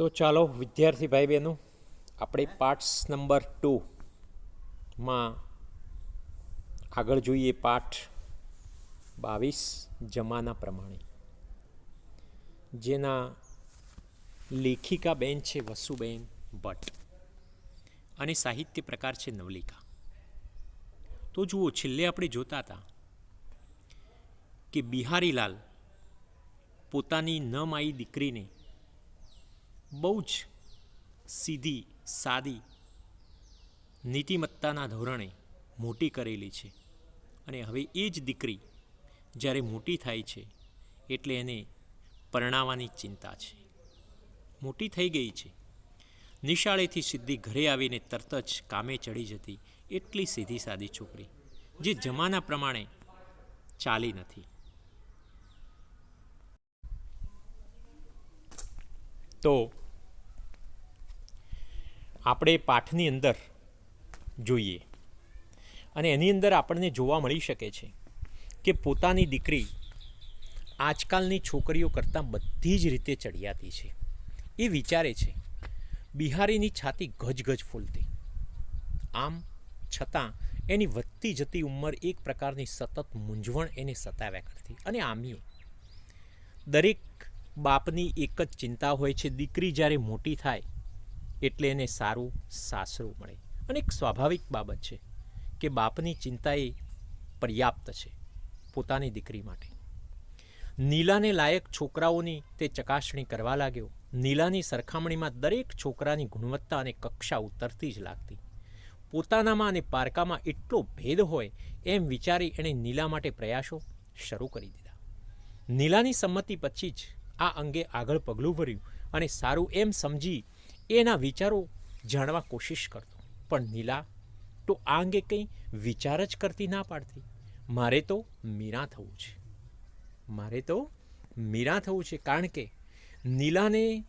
તો ચાલો વિદ્યાર્થી ભાઈ બહેનો આપણે પાર્ટ્સ નંબર ટુમાં આગળ જોઈએ પાઠ બાવીસ જમાના પ્રમાણે. જેના લેખિકા બેન છે વસુબેન ભટ્ટ અને સાહિત્ય પ્રકાર છે નવલિકા. તો જુઓ, છેલ્લે આપણે જોતા હતા કે બિહારીલાલ પોતાની ન માઈ દીકરીને બહુ જ સીધી, સાદી, નીતિમત્તાના ધોરણે મોટી કરેલી છે. અને હવે એ જ દીકરી જ્યારે મોટી થાય છે, એટલે એને પરણાવવાની ચિંતા છે. મોટી થઈ ગઈ છે. નિશાળેથી સીધી ઘરે આવીને તરત જ કામે ચડી જતી એટલી સીધી, સાદી છોકરી, જે જમાના પ્રમાણે ચાલી નથી. તો આપણે પાઠની અંદર જોઈએ. અને એની અંદર આપણને જોવા મળી શકે છે કે પોતાની દીકરી આજકાલની છોકરીઓ કરતાં બધી જ રીતે ચડિયાતી છે. એ વિચારે છે, બિહારીની છાતી ગજગજ ફૂલતી. આમ છતાં એની વધતી જતી ઉંમર એક પ્રકારની સતત મૂંઝવણ એને સતાવ્યા કરતી. અને આમીએ દરેક બાપની એક જ ચિંતા હોય છે, દીકરી જ્યારે મોટી થાય એટલે એને સારું સાસરું મળે. અને એક સ્વાભાવિક બાબત છે કે બાપની ચિંતા એ પર્યાપ્ત છે પોતાની દીકરી માટે. નીલાને લાયક છોકરાઓની તે ચકાસણી કરવા લાગ્યો. નીલાની સરખામણીમાં દરેક છોકરાની ગુણવત્તા અને કક્ષા ઉતરતી જ લાગતી. પોતાનામાં અને પારકામાં એટલો ભેદ હોય એમ વિચારી એણે નીલા માટે પ્રયાસો શરૂ કરી દીધા. નીલાની સંમતિ પછી જ આ અંગે આગળ પગલું ભર્યું અને સારું એમ સમજી એના વિચારો જાણવા કોશિશ કરતો. પણ નીલા, તો આ અંગે કંઈ વિચાર જ કરતી ના પાડતી. મારે તો મીરા થવું છે. મારે તો મીરા થવું છે કારણ કે નીલાને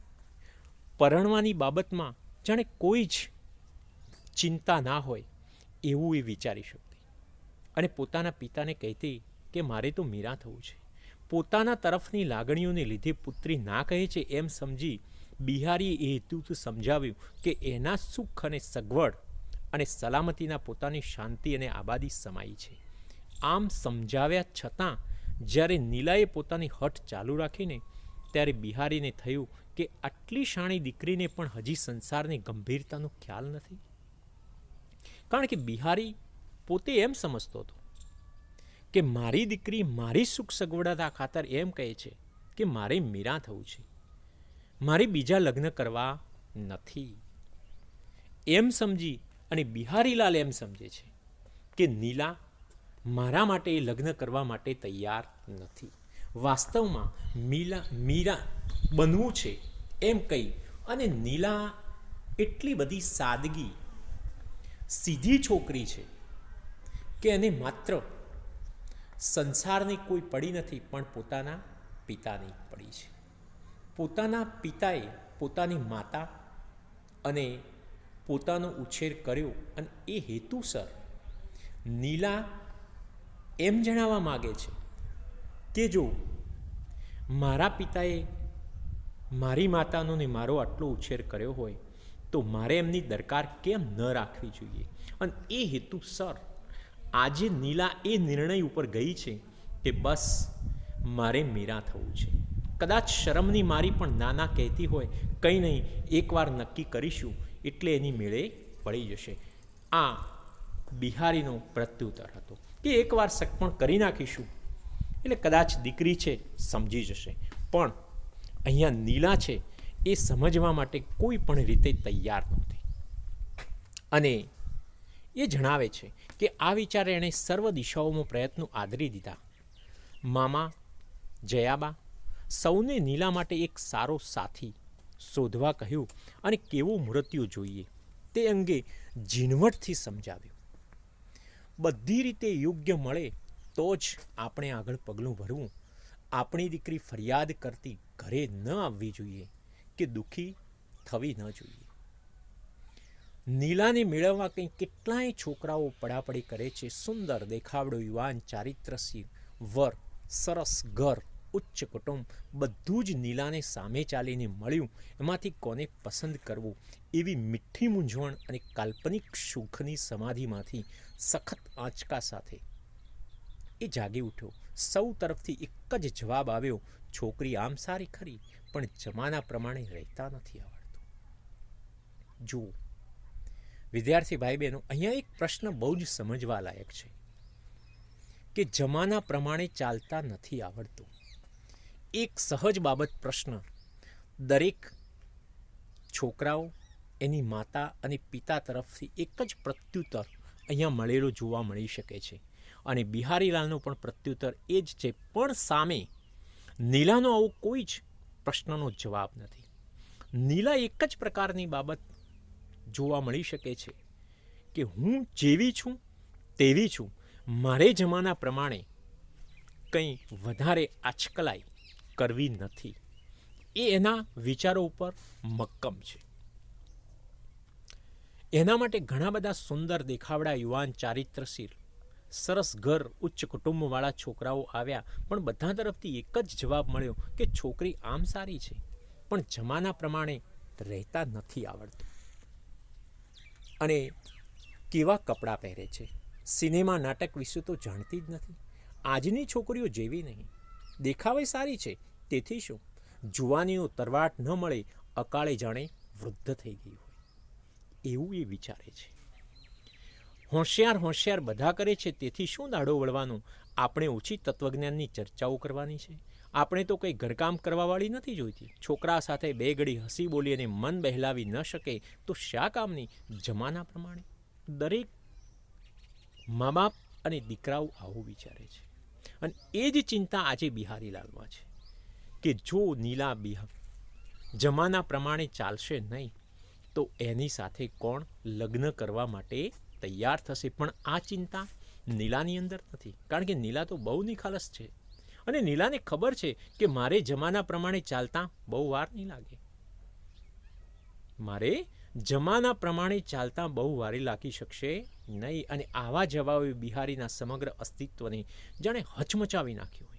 પરણવાની બાબતમાં જાણે કોઈ જ ચિંતા ના હોય એવું એ વિચારી શકતી. અને પોતાના પિતાને કહેતી કે, મારે તો મીરા થવું છે. પોતાના તરફની લાગણીઓને લીધે પુત્રી ના કહે છે એમ સમજી બિહારીએ એ હેતુથી સમજાવ્યું કે એના સુખ અને સગવડ અને સલામતીના પોતાની શાંતિ અને આબાદી સમાઈ છે. આમ સમજાવ્યા છતાં, જ્યારે નીલાએ પોતાની હઠ ચાલુ રાખીને, ત્યારે બિહારીને થયું કે આટલી શાણી દીકરીને પણ હજી સંસારની ગંભીરતાનો ખ્યાલ નથી. કારણ કે બિહારી પોતે એમ સમજતો હતો કે મારી દીકરી મારી સુખ સગવડતા ખાતર એમ કહે છે કે મારે મીરા થવું છે. મારે બીજા લગ્ન કરવા નથી. એમ સમજી અને બિહારીલાલ એમ સમજે છે કે નીલા મારા માટે લગ્ન કરવા માટે તૈયાર નથી. વાસ્તવમાં મીલા, મીરા બનવું છે એમ કહી અને નીલા એટલી બધી સાદગી સીધી છોકરી છે કે એને માત્ર સંસારની કોઈ પડી નથી પણ પોતાના પિતાની પડી છે. પોતાના પિતાએ પોતાની માતા અને પોતાનો ઉછેર કર્યો અને એ હેતુસર નીલા એમ જણાવવા માગે છે કે જો મારા પિતાએ મારી માતાનો ને મારો આટલો ઉછેર કર્યો હોય, તો મારે એમની દરકાર કેમ ન રાખવી જોઈએ? અને એ હેતુસર આજે નીલા એ નિર્ણય ઉપર ગઈ છે કે બસ મારે મીરા થવું છે. કદાચ શરમની મારી પણ નાના કહેતી હોય, કંઈ નહીં, એકવાર નક્કી કરીશું, એટલે એની મેળે પડી જશે. આ બિહારીનો પ્રત્યુત્તર હતો. કે એકવાર સગપણ કરી નાખીશું. એટલે કદાચ દીકરી છે, સમજી જશે. પણ અહીંયા નીલા છે, એ સમજવા માટે કોઈ પણ રીતે તૈયાર નહોતી. અને એ જણાવે છે કે આ વિચારે એણે સર્વ દિશાઓમાં પ્રયત્નો આદરી દીધા. મામા, જયાબા સૌને નીલા માટે એક સારો સાથી શોધવા કહ્યું અને કેવું મૃત્યુ જોઈએ તે અંગે ઝીણવટથી સમજાવ્યું. બધી રીતે યોગ્ય મળે તો જ આપણે આગળ પગલું ભરવું. આપણી દીકરી ફરિયાદ કરતી ઘરે ન આવવી જોઈએ કે દુઃખી થવી ન જોઈએ. નીલાને મેળવવા કંઈ કેટલાય છોકરાઓ પડાપડી કરે છે. સુંદર દેખાવડો યુવાન ચારિત્રશીલ વર, સરસ ઘર ઉચ્ચ કુટુંબ બધું જ નીલાને સામે ચાલીને મળ્યું. એમાંથી કોને પસંદ કરવું? એવી મીઠી મૂંઝવણ અને કાલ્પનિક સુખની સમાધિમાંથી સખત આંચકા સાથે એ જાગી ઉઠ્યો. સૌ તરફથી એક જ જવાબ આવ્યો, છોકરી આમ સારી ખરી, પણ જમાના પ્રમાણે રહેતા નથી આવડતું. જુઓ, વિદ્યાર્થી ભાઈ બહેનો અહીંયા એક પ્રશ્ન બહુ જ સમજવા લાયક છે કે જમાના પ્રમાણે ચાલતા નથી આવડતું. એક સહજ બાબત પ્રશ્ન. દરેક છોકરાઓ એની માતા અને પિતા તરફથી એક જ પ્રત્યુત્તર અહીંયા મળેલો જોવા મળી શકે છે. અને બિહારીલાલનો પણ પ્રત્યુત્તર એ જ છે, પણ સામે નીલાનો આવો કોઈ જ પ્રશ્નનો જવાબ નથી. નીલા એક જ પ્રકારની બાબત જોવા મળી શકે છે કે હું જેવી છું, તેવી છું. મારે જમાના પ્રમાણે કંઈ વધારે આચકલાઈ કરવી નથી. એ એના વિચારો ઉપર મક્કમ છે. એના માટે ઘણા બધા સુંદર દેખાવડા યુવાન ચારિત્રશીલ, સરસ ઘર, ઉચ્ચ કુટુંબવાળા છોકરાઓ આવ્યા, પણ બધા તરફથી એક જ જવાબ મળ્યો કે છોકરી આમ સારી છે, પણ જમાના પ્રમાણે રહેતા નથી આવડતું. અને કેવા કપડાં પહેરે છે? સિનેમા નાટક વિશે તો જાણતી જ નથી. આજની છોકરીઓ જેવી નહીં. દેખાવે સારી છે તેથી શું? જુવાનીનો તરવાટ ન મળે, અકાળે જાણે વૃદ્ધ થઈ ગઈ હોય. એવું એ વિચારે છે. હોશિયાર હોશિયાર બધા કરે છે, તેથી શું દાડો વળવાનું? આપણે ઓછી તત્વજ્ઞાનની ચર્ચાઓ કરવાની છે. આપણે તો કંઈ ઘરકામ કરવાવાળી નથી જોઈતી. છોકરા સાથે બે ઘડી હસી બોલી અને મન બહેલાવી ન શકે, તો શા કામની? જમાના પ્રમાણે. દરેક મા બાપ અને દીકરાઓ આવું વિચારે છે. અને એ જ ચિંતા આજે બિહારીલાલમાં છે. કે જો નીલા બિહા જમાના પ્રમાણે ચાલશે નહીં, તો એની સાથે કોણ લગ્ન કરવા માટે તૈયાર થશે? પણ આ ચિંતા નીલાની અંદર નથી. કારણ કે નીલા તો બહુ નિખાલસ છે. અને નીલાને ખબર છે કે મારે જમાના પ્રમાણે ચાલતા બહુ વાર નહીં લાગે. મારે જમાના પ્રમાણે ચાલતા બહુ વારી લાગી શકશે નહીં. અને આવા જવાબે બિહારીના સમગ્ર અસ્તિત્વને જાણે હચમચાવી નાખ્યું.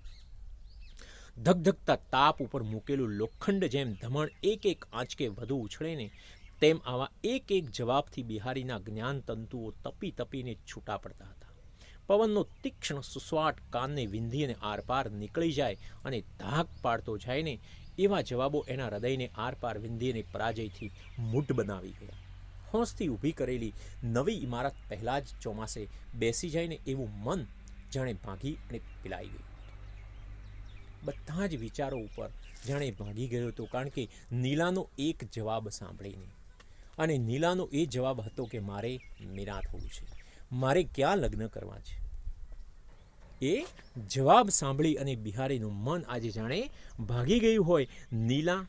ધગધગતા તાપ ઉપર મૂકેલું લોખંડ જેમ ધમણ એક એક આંચકે વધુ ઉછળે ને તેમ આવા એક એક જવાબથી બિહારીના જ્ઞાન તંતુઓ તપી તપીને છૂટા પડતા હતા. પવનનો તીક્ષ્ણ સુસ્વાટ કાનને વિંધી અને આરપાર નીકળી જાય અને ધાક પાડતો જાય ને એવા જવાબો એના હૃદયને આરપાર વિંધી અને પરાજયથી મૂઢ બનાવી ગયા. હોંશથી ઊભી કરેલી નવી ઇમારત પહેલાં જ ચોમાસે બેસી જાય ને એવું મન જાણે ભાગી અને પીલાઈ ગયું. બધા જ વિચારો ઉપર જાણે ભાગી ગયો હતો, કારણ કે નીલાનો એક જવાબ સાંભળીને અને નીલાનો એ જવાબ હતો કે, મારે મીરા થવું છે. મારે ક્યાં લગ્ન કરવા છે? એ જવાબ સાંભળી અને બિહારીનું મન આજે જાણે ભાગી ગયું હોય. નીલા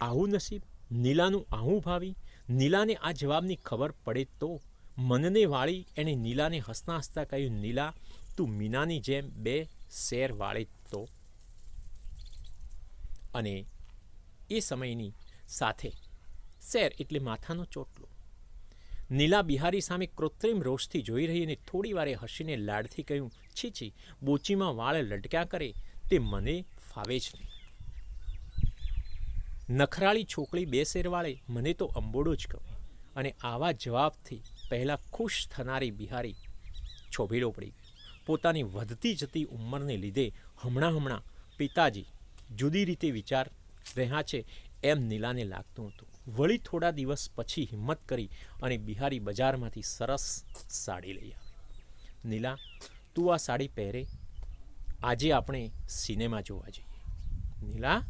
આવું નસીબ, નીલાનું આવું ભાવી, નીલાને આ જવાબની ખબર પડે તો મનને વાળી એણે નીલાને હસતા હસતા કહ્યું, નીલા, તું મીનાની જેમ બે શેર વાળે તો અને એ સમયની સાથે શેર એટલે માથાનો ચોટલો. નીલા બિહારી સામે કૃત્રિમ રોષથી જોઈ રહી અને થોડી વારે હસીને લાડથી કહ્યું, છી છી, બોચીમાં વાળ લટક્યા કરે તે મને ફાવે જ નહીં. નખરાળી છોકરી બે શેરવાળે મને તો અંબોડો જ ગમે અને આવા જવાબથી પહેલાં ખુશ થનારી બિહારી છોભીડો પડી ગઈ. પોતાની વધતી જતી ઉંમરને લીધે હમણાં હમણાં પિતાજી જુદી રીતે વિચાર રહ્યા છે એમ નીલાને લાગતું હતું. વળી થોડા દિવસ પછી હિંમત કરી અને બિહારી બજારમાંથી સરસ સાડી લઈ આવી નીલા, તું આ સાડી પહેરે. આજે આપણે સિનેમા જોવા જઈએ. નીલા,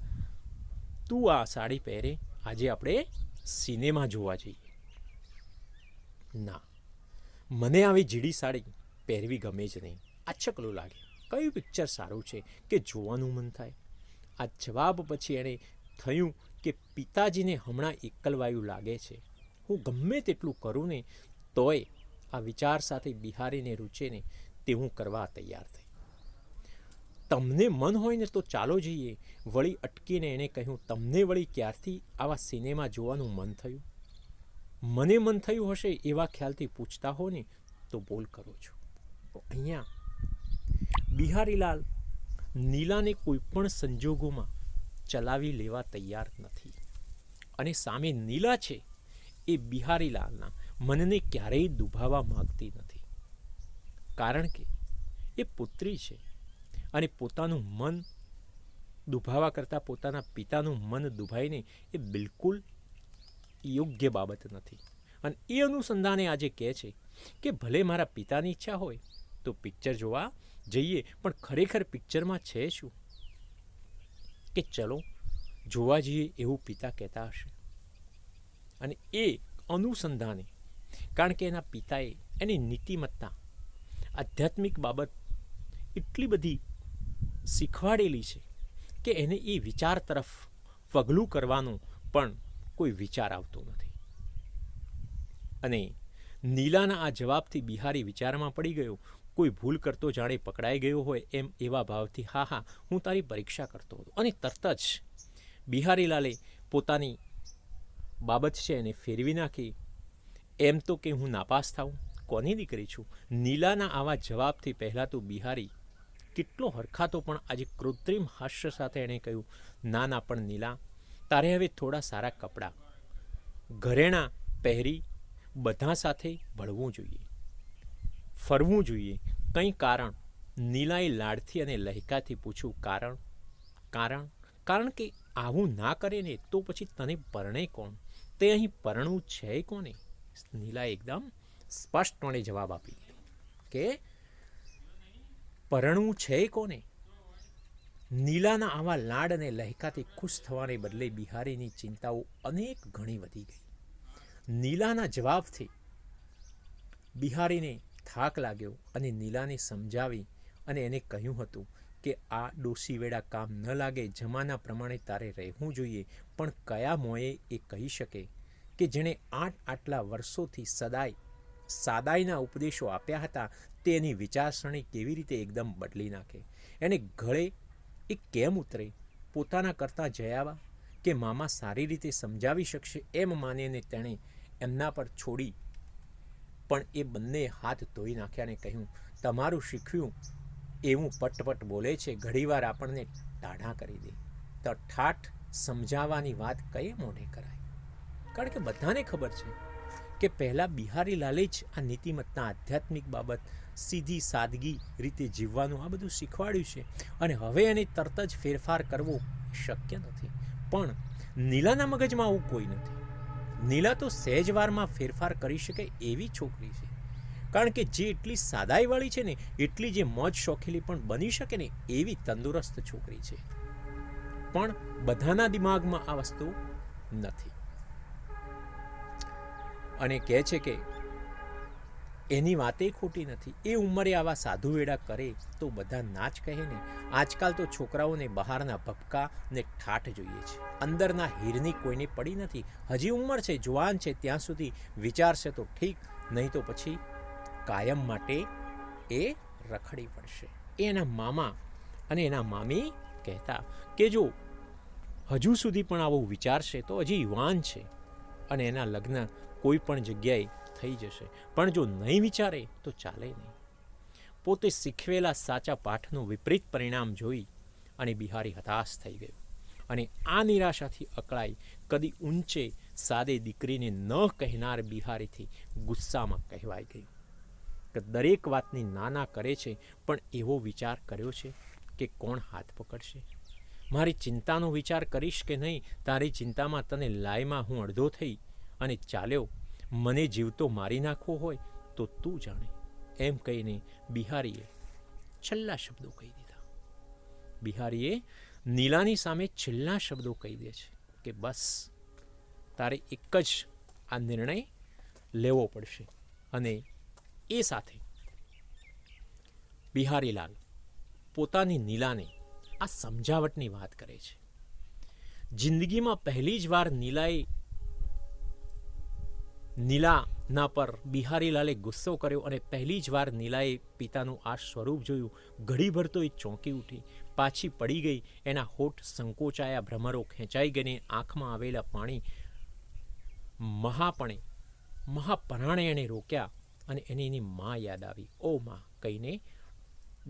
તું આ સાડી પહેરે. આજે આપણે સિનેમા જોવા જઈએ. ના, મને આવી જીડી સાડી પહેરવી ગમે જ નહીં. આછકલું લાગે. કયું પિક્ચર સારું છે કે જોવાનું મન થાય? આ જવાબ પછી એણે થયું કે પિતાજીને હમણાં એકલવાયું લાગે છે. હું ગમે તેટલું કરું ને તોય આ વિચાર સાથે બિહારીને રૂચે ને તે હું કરવા તૈયાર થઈ. તમને મન હોય ને તો ચાલો જઈએ, વળી અટકીને એણે કહ્યું. તમને વળી ક્યારથી આવા સિનેમા જોવાનું મન થયું? મને મન થયું હશે એવા ખ્યાલથી પૂછતા હો ને તો બોલ કરો છો. અહીંયા બિહારીલાલ નીલાને કોઈ પણ સંજોગોમાં ચલાવી લેવા તૈયાર નથી. અને સામે નીલા છે એ બિહારીલાલના મનને ક્યારેય દુભાવવા માંગતી નથી. કારણ કે એ પુત્રી છે અને પોતાનું મન દુભાવા કરતાં પોતાના પિતાનું મન દુભાઈને એ બિલકુલ યોગ્ય બાબત નથી. અને એ અનુસંધાને આજે કહે છે કે ભલે મારા પિતાની ઈચ્છા હોય તો પિક્ચર જોવા જઈએ, પણ ખરેખર પિક્ચરમાં છે શું? કે ચલો, જોવા જઈએ એવું પિતા કહેતા હશે. અને એ અનુસંધાને, કારણ કે એના પિતાએ એની નીતિમત્તા, આધ્યાત્મિક બાબત એટલી બધી શીખવાડેલી છે કે એને એ વિચાર તરફ પગલું કરવાનો પણ કોઈ વિચાર આવતો નથી. અને નીલાના આ જવાબથી બિહારી વિચારમાં પડી ગયો. કોઈ ભૂલ કરતો જાણે પકડાઈ ગયો હોય એમ એવા ભાવથી, હા હા, હું તારી પરીક્ષા કરતો હતો. અને તરત જ બિહારીલાલે પોતાની બાબત છે એને ફેરવી નાખી. એમ તો કે હું નાપાસ થાઉં. કોની દીકરી છું? નીલાના આવા જવાબથી પહેલાં તો બિહારી કેટલો હરખાતો પણ આજે કૃત્રિમ હાસ્ય સાથે એણે કહ્યું, ના ના, પણ નીલા, તારે હવે થોડા સારા કપડાં, ઘરેણાં પહેરી, બધા સાથે ભળવું જોઈએ. ફરવું જોઈએ. કંઈ કારણ? નીલાએ લાડથી અને લહેકાથી પૂછ્યું, કારણ? કારણ? કારણ કે આવું ના કરે ને તો પછી તને પરણે કોણ? તે અહીં પરણવું છે કોને? નીલાએ એકદમ સ્પષ્ટપણે જવાબ આપી દીધો, કે પરણવું છે કોને? નીલાના આવા લાડ અને લહેકાથી ખુશ થવાને બદલે બિહારીની ચિંતાઓ અનેક ઘણી વધી ગઈ. નીલાના જવાબથી બિહારીને થાક લાગ્યો અને નીલાને સમજાવી અને એને કહ્યું હતું કે આ ડોસીવેડા કામ ન લાગે, જમાના પ્રમાણે તારે રહેવું જોઈએ, પણ કયા મોએ એ કહી શકે કે જેણે આઠ આટલા વર્ષોથી સદાય સાદાઈના ઉપદેશો આપ્યા હતા તેની વિચારસરણી કેવી રીતે એકદમ બદલી નાખે? એને ગળે એ કેમ ઉતરે? પોતાના કરતાં જયાવા કે મામા સારી રીતે સમજાવી શકશે એમ માનીને તેણે એમના પર છોડી પણ એ બંને હાથ ધોઈ નાખ્યા અને કહ્યું, તમારું શીખ્યું એવું પટપટ બોલે છે ઘણીવાર આપણને ટાઢા કરી દે. તો ઠાઠ સમજાવવાની વાત કઈ મોઢે કરાય? કારણ કે બધાને ખબર છે કે પહેલાં બિહારી લાલે જ આ નીતિમત્તા આધ્યાત્મિક બાબત સીધી સાદગી રીતે જીવવાનું આ બધું શીખવાડ્યું છે અને હવે એને તરત જ ફેરફાર કરવો શક્ય નથી. પણ નીલાના મગજમાં આવું કોઈ નથી. નીલા તો સહેજવારમાં ફેરફાર કરી શકે એવી છોકરી છે. કારણ કે જે એટલી સાદાઈવાળી છે ને, એટલી જે મોજ શોખીલી પણ બની શકે ને એવી તંદુરસ્ત છોકરી છે. પણ બધાના દિમાગમાં આ વસ્તુ નથી. અને કહે છે કે એની વાતે ખોટી નથી. એ ઉંમરે આવા સાધુ વેડા કરે તો બધા નાચ કહે ને. આજકાલ તો છોકરાઓને બહારના ભપકા ને ઠાઠ જોઈએ છે. અંદરના હીરની કોઈને પડી નથી. હજી ઉંમર છે, જુવાન છે, ત્યાં સુધી વિચારશે તો ઠીક, નહીં તો પછી કાયમ માટે એ રખડી પડશે. એના મામા અને એના મામી કહેતા કે જો હજુ સુધી પણ આવું વિચારશે તો હજી યુવાન છે અને એના લગ્ન કોઈ પણ જગ્યાએ થઈ જશે. પણ જો નહીં વિચારે, તો ચાલે નહીં. પોતે શીખવેલા સાચા પાઠનું વિપરીત પરિણામ જોઈ અને બિહારી હતાશ થઈ ગયો. અને આ નિરાશાથી અકળાઈ કદી ઊંચે સાદે દીકરીને ન કહેનાર બિહારીથી ગુસ્સામાં કહેવાઈ ગયું કે દરેક વાતની નાના કરે છે, પણ એવો વિચાર કર્યો છે કે કોણ હાથ પકડશે? મારી ચિંતાનો વિચાર કરીશ કે નહીં? તારી ચિંતામાં તને લાયમાં હું અડધો થઈ અને ચાલ્યો મને જીવતો મારી નાખવો હોય તો તું જાણે. એમ કહીને બિહારીએ છેલ્લા શબ્દો કહી દીધા. બિહારીએ નીલાની સામે છેલ્લા શબ્દો કહી દે છે કે બસ, તારે એક જ આ નિર્ણય લેવો પડશે અને એ સાથે બિહારીલાલ પોતાની નીલાને આ સમજાવટની વાત કરે છે. જિંદગીમાં પહેલી જ વાર નીલાએ નીલાના પર બિહારીલાલે ગુસ્સો કર્યો અને પહેલી જ વાર નીલાએ પિતાનું આ સ્વરૂપ જોયું. ઘડીભર તો એ ચોંકી ઉઠી, પાછી પડી ગઈ, એના હોઠ સંકોચાયા, ભ્રમરો ખેંચાઈ ગઈને આંખમાં આવેલા પાણી મહાપણે, મહાપરાણે એણે રોક્યા અને એને એની મા યાદ આવી. ઓ મા, કહીને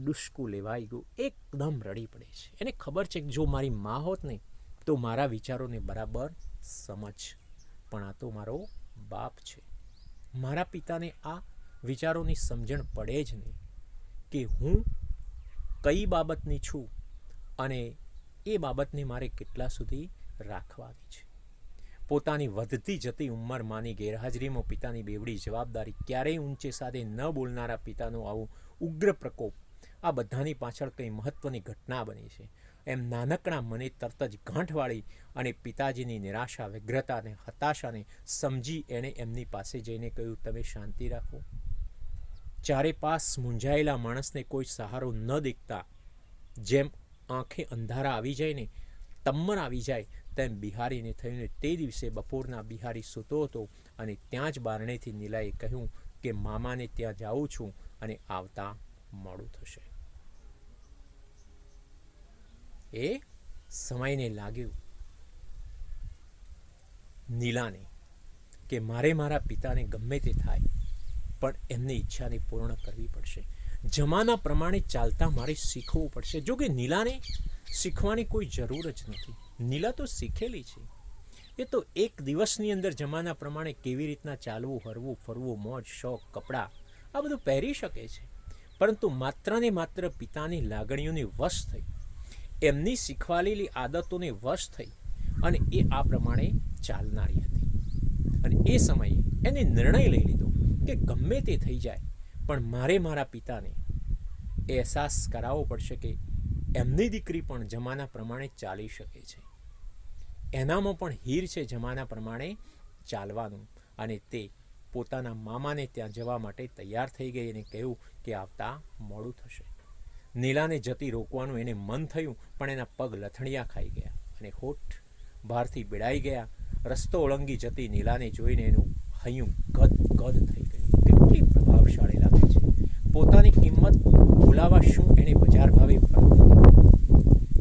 ડુસકું લેવાઈ ગયું. એકદમ રડી પડે છે. એને ખબર છે કે જો મારી મા હોત ને, તો મારા વિચારોને બરાબર સમજ પણ આ તો મારો બાપ છે. મારા પિતાને આ વિચારોની સમજણ પડે જ નહીં કે હું કઈ બાબતની છું અને એ બાબતને મારે કેટલા સુધી રાખવાની છે. પોતાની વધતી જતી ઉંમરમાંની ગેરહાજરીમાં પિતાની બેવડી જવાબદારી ક્યારેય ઊંચે સાથે ન બોલનારા પિતાનો આવું ઉગ્ર પ્રકોપ આ બધાની પાછળ કંઈ મહત્ત્વની ઘટના બની છે. એમ નાનકડા મને તરત જ ગાંઠવાળી અને પિતાજીની નિરાશા વ્યગ્રતાને હતાશાને સમજી એણે એમની પાસે જઈને કહ્યું, તમે શાંતિ રાખો. ચારે પાસ મૂંઝાયેલા માણસને કોઈ સહારો ન દેખતા, જેમ આંખે અંધારા આવી જાય ને તમ્મર આવી જાય, તેમ બિહારીને થયું ને તે દિવસે બપોરના બિહારી સૂતો હતો અને ત્યાં જ બારણેથી નીલાએ કહ્યું કે, મામાને ત્યાં જાઉં છું અને આવતા મોડું થશે. એ સમયને લાગ્યું. નીલાને કે મારે મારા પિતાને ગમે તે થાય, પણ એમની ઈચ્છાને પૂર્ણ કરવી પડશે. જમાના પ્રમાણે ચાલતા મારે શીખવું પડશે. જો કે નીલાને શીખવાની કોઈ જરૂર જ નથી. નીલા તો શીખેલી છે. એ તો એક દિવસની અંદર જમાના પ્રમાણે કેવી રીતના ચાલવું, હરવું, ફરવું, મોજ, શોખ, કપડાં, આ બધું પહેરી શકે છે. પરંતુ માત્ર ને માત્ર પિતાની લાગણીઓની વશ થઈ એમની શીખવાલેલી આદતોને વશ થઈ અને એ આ પ્રમાણે ચાલનારી હતી. અને એ સમયે એને નિર્ણય લઈ લીધો કે ગમે તે થઈ જાય, પણ મારે મારા પિતાને અહેસાસ કરાવવો પડશે કે એમની દીકરી પણ જમાના પ્રમાણે ચાલી શકે છે. એનામાં પણ હીર છે જમાના પ્રમાણે ચાલવાનું અને તે પોતાના મામાને ત્યાં જવા માટે તૈયાર થઈ ગઈ અને કહ્યું કે આવતા મોડું થશે. નીલાને જતી રોકવાનું એને મન થયું, પણ એના પગ લથણિયા ખાઈ ગયા અને હોઠ બહારથી બેડાઈ ગયા. રસ્તો ઓળંગી જતી નીલાને જોઈને એનું હૈયું ગદ ગદ થઈ ગયું. કેટલી પ્રભાવશાળી લાગે છે. પોતાની કિંમત બોલાવા શું એને બજાર ભાવે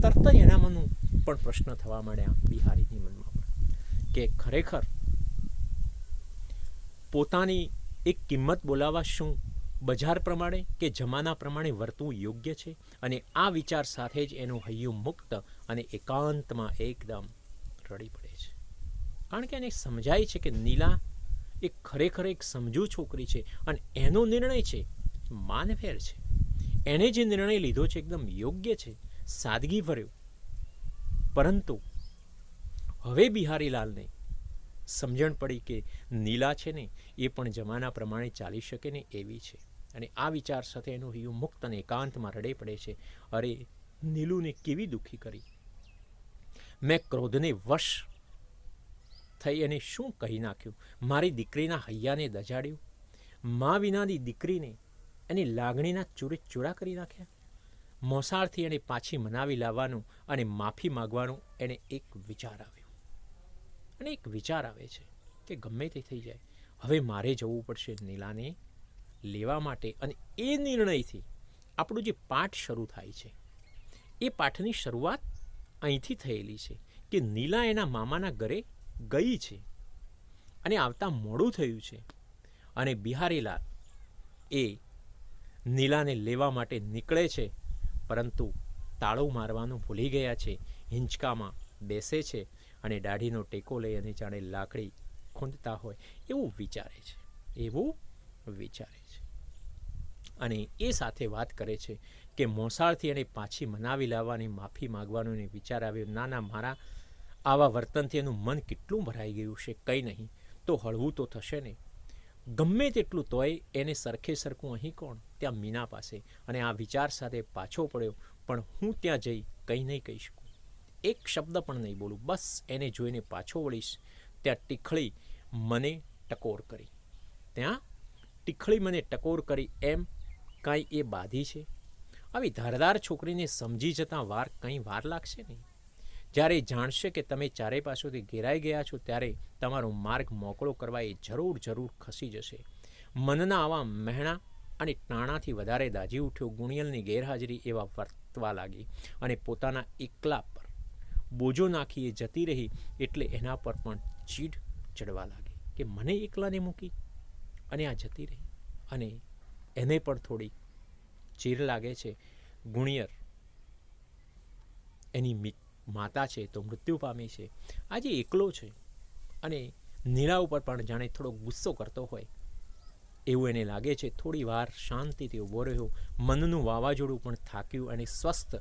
તરત જ એના મનનું પણ પ્રશ્ન થવા માંડ્યા બિહારીની મનમાં પણ કે ખરેખર પોતાની એક કિંમત બોલાવા શું બજાર પ્રમાણે કે જમાના પ્રમાણે વર્તવું યોગ્ય છે? અને આ વિચાર સાથે જ એનું હૈયું મુક્ત અને એકાંતમાં એકદમ રડી પડે છે. કારણ કે એને સમજાય છે કે નીલા એ ખરેખર એક સમજુ છોકરી છે અને એનો નિર્ણય છે માનફેર છે. એણે જે નિર્ણય લીધો છે એકદમ યોગ્ય છે સાદગી ભર્યો પરંતુ હવે બિહારીલાલને સમજણ પડી કે નીલા છે ને એ પણ જમાના પ્રમાણે ચાલી શકે ને એવી છે. અને આ વિચાર સાથે એનું હૈયું મુક્ત અને એકાંતમાં રડે પડે છે. અરે, નીલુને કેવી દુઃખી કરી? મેં ક્રોધને વશ થઈ અને શું કહી નાખ્યું? મારી દીકરીના હૈયાને દજાડ્યું? મા વિનાની દીકરીને એની લાગણીના ચૂરે ચૂરા કરી નાખ્યા? મોસાળથી એને પાછી મનાવી લાવવાનું અને માફી માગવાનું એને એક વિચાર આવ્યો. અને એક વિચાર આવે છે કે ગમે તે થઈ જાય. હવે મારે જવું પડશે નીલાને લેવા માટે અને એ નિર્ણયથી આપણું જે પાઠ શરૂ થાય છે, એ પાઠની શરૂઆત અહીંથી થયેલી છે કે નીલા એના મામાના ઘરે ગઈ છે અને આવતા મોડું થયું છે અને બિહારીલાલ એ નીલાને લેવા માટે નીકળે છે, પરંતુ તાળું મારવાનું ભૂલી ગયા છે, હિંચકામાં બેસે છે અને દાઢીનો ટેકો લઈ અને જાણે લાકડી ખૂંદતા હોય એવું વિચારે છે. એવું વિચારે છે. અને એ સાથે વાત કરે છે કે મોસાળથી એને પાછી મનાવી લાવવાની, માફી માગવાનો એને વિચાર આવ્યો. ના ના મારા, આવા વર્તનથી એનું મન કેટલું ભરાઈ ગયું છે? કંઈ નહીં. તો હળવું તો થશે ને. ગમે તેટલું તોય એને સરખે સરખું અહીં કોણ? ત્યાં મીના પાસે. અને આ વિચાર સાથે પાછો પડ્યો. પણ હું ત્યાં જઈ કંઈ નહીં કહી શકું. એક શબ્દ પણ નહીં બોલું. બસ એને જોઈને પાછો વળીશ. ત્યાં ટીખળી મને ટકોર કરી. ત્યાં ટીખળી મને ટકોર કરી, એમ, કાંઈ એ બાધી છે? આવી ધારદાર છોકરીને સમજી જતાં વાર કંઈ વાર લાગશે નહીં. જ્યારે જાણશે કે તમે ચારે પાસોથી ઘેરાઈ ગયા છો, ત્યારે તમારો માર્ગ મોકળો કરવા એ જરૂર જરૂર ખસી જશે. મનના આવા મહેણા અને ટાણાથી વધારે દાજી ઉઠ્યો, ગુણિયલની ગેરહાજરી એવા વર્તવા લાગી અને પોતાના એકલા પર બોજો નાખી એ જતી રહી, એટલે એના પર પણ ચીડ ચડવા લાગી કે મને એકલાને મૂકી? અને આ જતી રહી. અને એને પણ થોડી ચીર લાગે છે. ગુણિયર એની માતા છે તો મૃત્યુ પામી છે. આજે એકલો છે અને નીરા ઉપર પણ જાણે થોડો ગુસ્સો કરતો હોય. એવું એને લાગે છે. થોડી વાર શાંતિથી ઊભો રહ્યો. મનનું વાવાઝોડું પણ થાક્યું અને સ્વસ્થ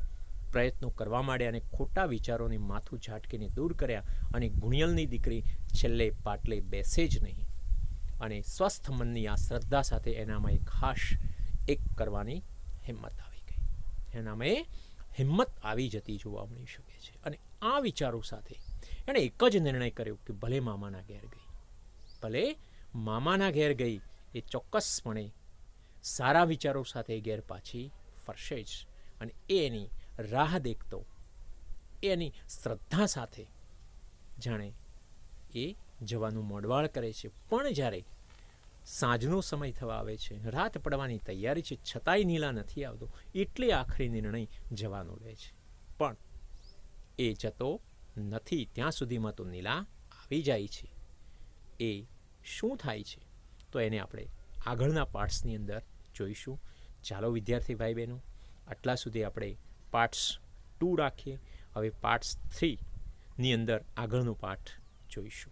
પ્રયત્નો કરવા માંડ્યા અને ખોટા વિચારોને માથું ઝાટકીને દૂર કર્યા. અને ગુણિયલની દીકરી છેલ્લે પાટલે બેસે જ નહીં. અને સ્વસ્થ મનની આ શ્રદ્ધા સાથે એનામાં એક ખાસ એક કરવાની હિંમત આવી ગઈ. એનામાં એ હિંમત આવી જતી જોવા મળી શકે છે. અને આ વિચારો સાથે એણે એક જ નિર્ણય કર્યો કે ભલે મામાના ઘેર ગઈ. ભલે મામાના ઘેર ગઈ એ ચોક્કસપણે સારા વિચારો સાથે ઘેર પાછી ફરશે જ અને એ એની રાહ દેખતો એની શ્રદ્ધા સાથે જાણે એ જવાનું મોડવાળ કરે છે. પણ જ્યારે સાંજનો સમય થવા આવે છે, રાત પડવાની તૈયારી છે, છતાંય નીલા નથી આવતો, એટલે આખરી નિર્ણય જવાનો લે છે. પણ એ જતો નથી, ત્યાં સુધીમાં તો નીલા આવી જાય છે. એ શું થાય છે? તો એને આપણે આગળના પાર્ટ્સની અંદર જોઈશું. ચાલો વિદ્યાર્થી ભાઈ બહેનો આટલા સુધી આપણે પાર્ટ્સ ટુ રાખીએ. હવે પાર્ટ્સ થ્રીની અંદર આગળનો પાઠ જોઈશું.